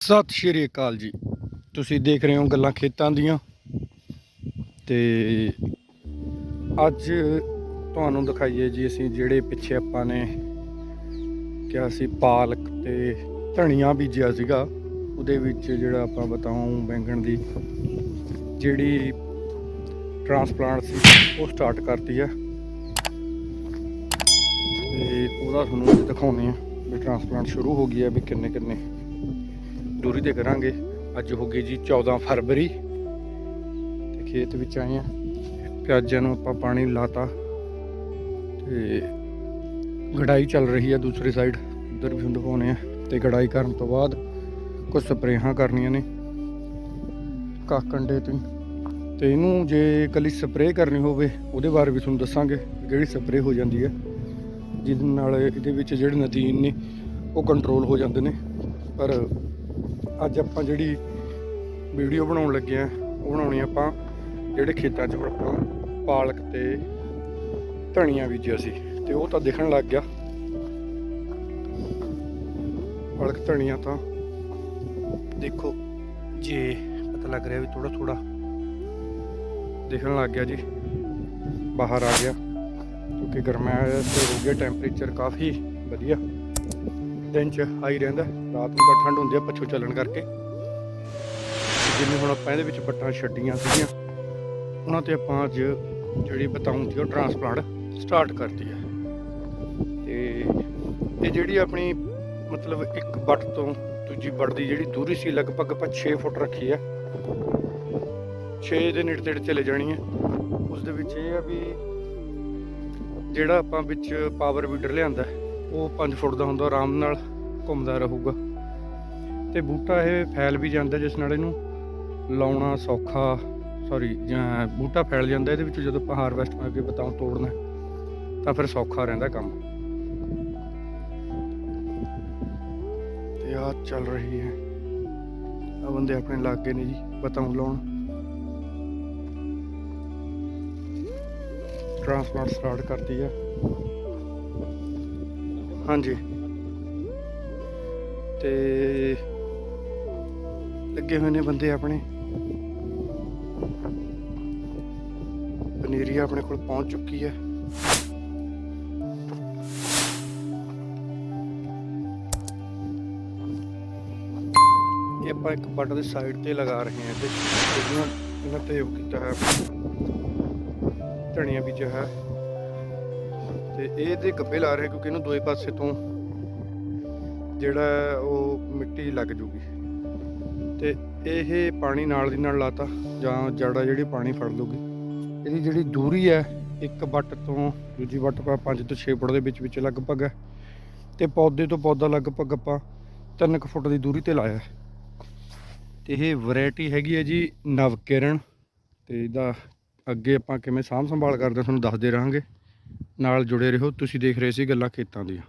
ਸਤਿ ਸ਼੍ਰੀ ਅਕਾਲ ਜੀ। ਤੁਸੀਂ ਦੇਖ ਰਹੇ ਹੋ ਗੱਲਾਂ ਖੇਤਾਂ ਦੀਆਂ। ਤੇ ਅੱਜ ਤੁਹਾਨੂੰ ਦਿਖਾਈਏ ਜੀ ਅਸੀਂ ਜਿਹੜੇ ਪਿੱਛੇ ਆਪਾਂ ਨੇ ਕਿਹਾ ਸੀ ਪਾਲਕ ਤੇ ਧਨੀਆ ਬੀਜਿਆ ਸੀਗਾ। ਉਹਦੇ ਵਿੱਚ ਜਿਹੜਾ ਆਪਾਂ ਬਤਾਉਂ ਬੈਂਗਣ ਦੀ ਜਿਹੜੀ ਟ੍ਰਾਂਸਪਲਾਂਟ ਸੀ, ਉਹ ਸਟਾਰਟ ਕਰਤੀ ਹੈ ਤੇ ਉਹਦਾ ਤੁਹਾਨੂੰ ਅੱਜ ਦਿਖਾਉਂਦੇ ਆ ਵੀ ਟ੍ਰਾਂਸਪਲਾਂਟ ਸ਼ੁਰੂ ਹੋ ਗਈ ਹੈ ਵੀ ਕਿੰਨੇ ਕਿੰਨੇ ਦੂਰੀ ਤੇ ਕਰਾਂਗੇ। ਅੱਜ ਹੋ ਗਈ ਜੀ 14 ਫਰਵਰੀ। ਤੇ ਖੇਤ ਵਿੱਚ ਆਏ ਆ। ਪਿਆਜ਼ਾਂ ਨੂੰ ਆਪਾਂ ਪਾਣੀ ਲਾਤਾ। ਤੇ ਗੜਾਈ ਚੱਲ ਰਹੀ ਹੈ ਦੂਸਰੀ ਸਾਈਡ ਉਧਰ ਵੀ ਤੁਹਾਨੂੰ ਦਿਖਾਉਣੇ ਆ। ਤੇ ਗੜਾਈ ਕਰਨ ਤੋਂ ਬਾਅਦ ਕੁਝ ਸਪਰੇਹਾਂ ਕਰਨੀਆਂ ਨੇ। ਕਾਕੰਡੇ ਤੋਂ। ਤੇ ਇਹਨੂੰ ਜੇ ਇਕੱਲੀ ਸਪਰੇਅ ਕਰਨੀ ਹੋਵੇ, ਉਹਦੇ ਬਾਰੇ ਵੀ ਤੁਹਾਨੂੰ ਦੱਸਾਂਗੇ ਜਿਹੜੀ ਸਪਰੇਅ ਹੋ ਜਾਂਦੀ ਹੈ ਜਿਹਦੇ ਨਾਲ ਇਹਦੇ ਵਿੱਚ ਜਿਹੜੇ ਨਦੀਨ ਨੇ, ਉਹ ਕੰਟਰੋਲ ਹੋ ਜਾਂਦੇ ਨੇ। ਪਰ ਅੱਜ ਆਪਾਂ ਜਿਹੜੀ ਵੀਡੀਓ ਬਣਾਉਣ ਲੱਗੇ ਆ ਉਹ ਬਣਾਉਣੀ ਆਪਾਂ ਜਿਹੜੇ ਖੇਤਾਂ 'ਚ ਹੁਣ ਆਪਾਂ ਪਾਲਕ ਤੇ ਧਨੀਆ ਬੀਜਿਆ ਸੀ ਤੇ ਉਹ ਤਾਂ ਦਿਖਣ ਲੱਗ ਗਿਆ। ਪਾਲਕ, ਧਨੀਆ ਤਾਂ ਦੇਖੋ ਜੇ ਪਤਾ ਲੱਗ ਰਿਹਾ ਵੀ ਥੋੜਾ ਥੋੜਾ ਦਿਖਣ ਲੱਗ ਗਿਆ ਜੀ, ਬਾਹਰ ਆ ਗਿਆ। ਕਿਉਂਕਿ ਗਰਮਾਇਆ ਤੇ ਹੋ ਗਿਆ ਟੈਂਪਰੇਚਰ ਕਾਫੀ ਵਧੀਆ। ਦਿਨ ਚ ਹਾਈ ਰਹਿੰਦਾ, ਰਾਤ ਨੂੰ ਤਾਂ ਠੰਡ ਹੁੰਦੀ ਆ, ਪੱਛੋਂ ਚੱਲਣ ਕਰਕੇ। ਜਿਵੇਂ ਹੁਣ ਆਪਾਂ ਇਹਦੇ ਵਿੱਚ ਬੱਟਾਂ ਛੱਡੀਆਂ ਸੀਗੀਆਂ, ਉਹਨਾਂ ਤੇ ਆਪਾਂ ਅੱਜ ਜਿਹੜੀ ਬਤਾਉਂ ਸੀ ਉਹ ਟਰਾਂਸਪਲਾਂਟ ਸਟਾਰਟ ਕਰਤੀ ਹੈ ਤੇ ਇਹ ਜਿਹੜੀ ਆਪਣੀ ਮਤਲਬ ਇੱਕ ਬੱਟ ਤੋਂ ਦੂਜੀ ਬੱਟ ਦੀ ਜਿਹੜੀ ਦੂਰੀ ਸੀ, ਲਗਭਗ ਆਪਾਂ 6 ਫੁੱਟ ਰੱਖੀ ਹੈ 6 ਦੇ ਨੇੜੇ ਤੇੜੇ ਚਲੇ ਜਾਣੀ ਹੈ ਉਸ ਦੇ ਵਿੱਚ ਇਹ ਆ ਵੀ ਜਿਹੜਾ ਆਪਾਂ ਵਿੱਚ ਪਾਵਰ ਵੀਡਰ ਲਿਆਂਦਾ ਉਹ 5 ਫੁੱਟ ਦਾ ਹੁੰਦਾ, ਆਰਾਮ ਨਾਲ ਘੁੰਮਦਾ ਰਹੂਗਾ। ਤੇ ਬੂਟਾ ਇਹ ਫੈਲ ਵੀ ਜਾਂਦਾ ਜਿਸ ਨਾਲ ਇਹਨੂੰ ਲਾਉਣਾ ਸੌਖਾ ਸੌਰੀ ਬੂਟਾ ਫੈਲ ਜਾਂਦਾ, ਇਹਦੇ ਵਿੱਚ ਜਦੋਂ ਆਪਾਂ ਹਾਰਵੈਸਟ ਕਰਕੇ ਬਤਾਉ ਤੋੜਨਾ, ਤਾਂ ਫਿਰ ਸੌਖਾ ਰਹਿੰਦਾ ਕੰਮ। ਤੇ ਆ ਚੱਲ ਰਹੀ ਹੈ। ਆ ਬੰਦੇ ਆਪਣੇ ਲਾਗੇ ਨੇ ਜੀ, ਬਤਾਉ ਲਾਉਣ। ਟ੍ਰਾਂਸਪਲਾਂਟ ਸਟਾਰਟ ਕਰਤੀ ਹੈ ਹਾਂਜੀ। ਤੇ ਲੱਗੇ ਹੋਏ ਨੇ ਬੰਦੇ ਆਪਣੇ। ਪਨੀਰੀ ਆਪਣੇ ਕੋਲ ਪਹੁੰਚ ਚੁੱਕੀ ਹੈ। ਇਹ ਆਪਾਂ ਇੱਕ ਬੱਟ ਦੀ ਸਾਈਡ ਤੇ ਲਗਾ ਰਹੇ ਹਾਂ ਤੇ ਇਹਨਾਂ ਤੇ ਕੀਤਾ ਹੈ। ਧਨੀਆ ਬੀਜਿਆ ਹੈ। ਤੇ ਇਹਦੇ ਗੱਬੇ ਲਾ ਰਹੇ ਕਿਉਂਕਿ ਇਹਨੂੰ ਦੋਏ ਪਾਸੇ ਤੋਂ ਜਿਹੜਾ ਉਹ ਮਿੱਟੀ ਲੱਗ ਜੂਗੀ। ਤੇ ਇਹ ਪਾਣੀ ਨਾਲ ਦੀ ਨਾਲ ਲਾਤਾ ਜਾਂ ਜੜਾ ਜਿਹੜੀ ਪਾਣੀ ਫੜ ਲੂਗੀ ਇਹਦੀ ਜਿਹੜੀ ਦੂਰੀ ਹੈ, ਇੱਕ ਵੱਟ ਤੋਂ ਦੂਜੀ ਵੱਟ ਪਾ 5 ਤੋਂ 6 ਫੁੱਟ ਦੇ ਵਿੱਚ ਵਿੱਚ ਲਗਭਗ ਹੈ। ਤੇ ਪੌਦੇ ਤੋਂ ਪੌਦਾ ਲਗਭਗ ਆਪਾਂ 3 ਫੁੱਟ ਦੀ ਦੂਰੀ ਤੇ ਲਾਇਆ ਹੈ। ਤੇ ਇਹ ਵੈਰਾਈਟੀ ਹੈਗੀ ਹੈ ਜੀ ਨਵਕਿਰਨ। ਤੇ ਇਹਦਾ ਅੱਗੇ ਆਪਾਂ ਕਿਵੇਂ ਸਾਂਭ ਸੰਭਾਲ ਕਰਦੇ ਹਾਂ ਤੁਹਾਨੂੰ ਦੱਸਦੇ ਰਹਾਂਗੇ। ਨਾਲ ਜੁੜੇ ਰਹੋ। ਤੁਸੀਂ ਦੇਖ ਰਹੇ ਸੀ ਗੱਲਾਂ ਖੇਤਾਂ ਦੀਆਂ।